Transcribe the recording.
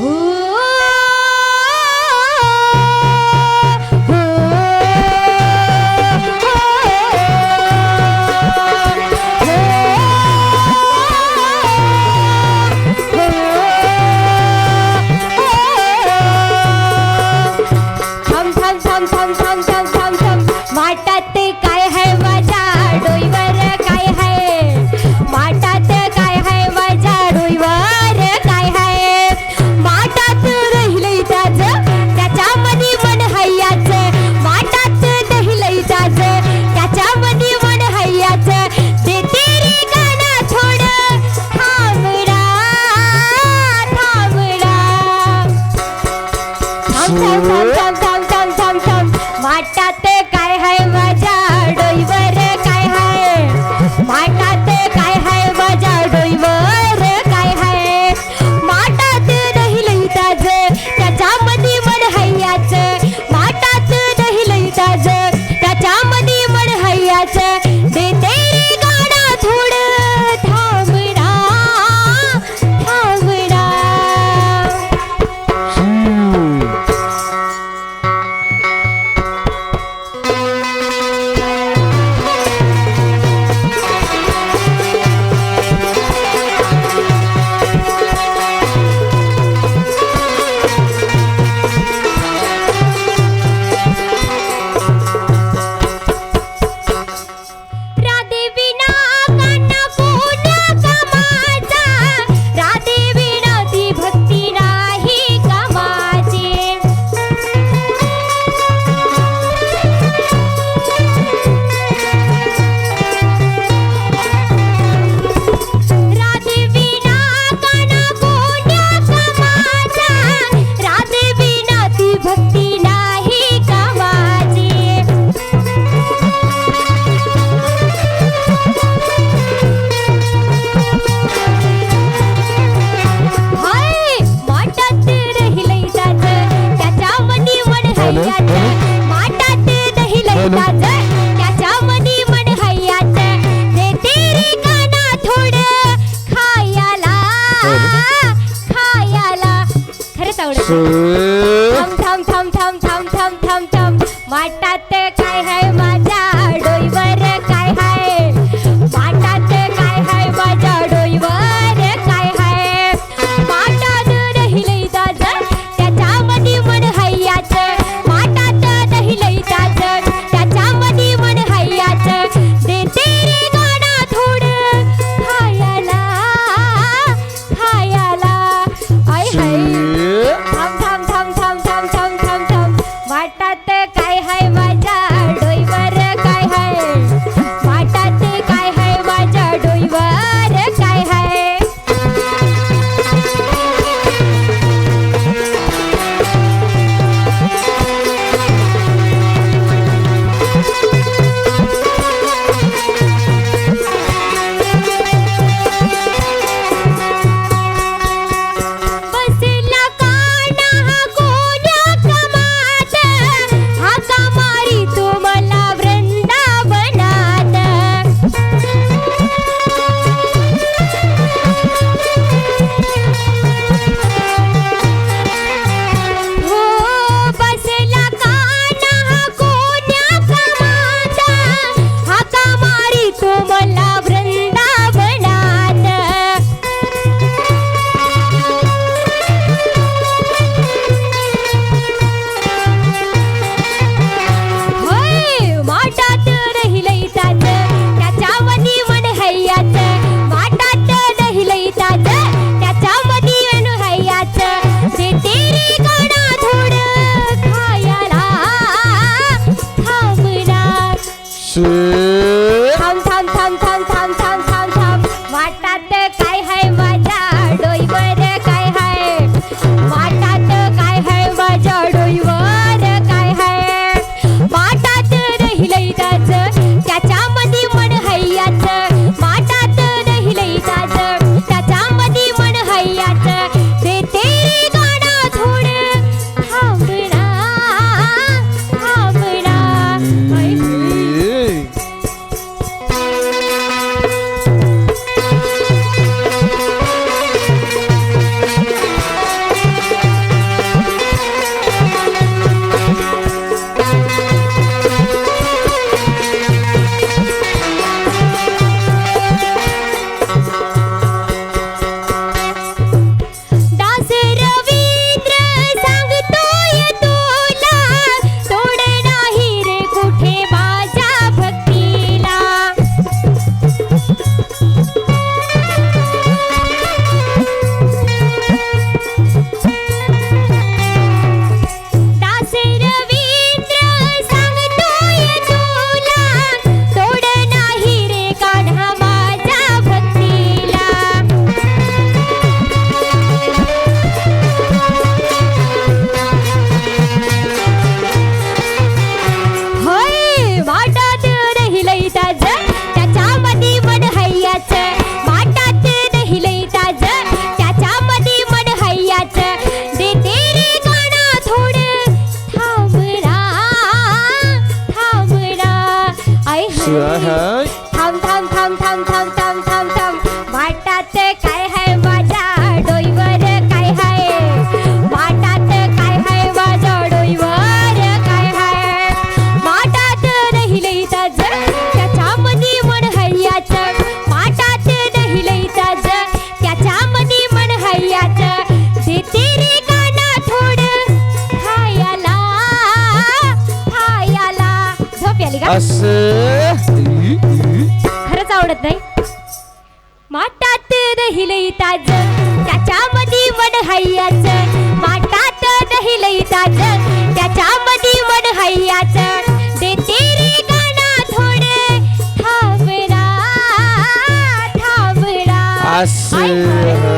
Ooh. থাম থাম থাম থাম থাম থাম মাঠটাতে থাম থাম থাম থাম থাম থাম থাম থাম মাটাতে খাই হাই মাজা আচ্ছা, হ্যাঁ। থাম থাম থাম থাম থাম থাম থাম থাম। ভাটাতে असं? खरंच आवडत नाही? माटात दही लई ताज त्याच्यामध्ये मन हैयाच माटात दही लई ताज त्याच्यामध्ये मन हैयाच देते रे गाणा थोडे. थांबरा थांबरा असं.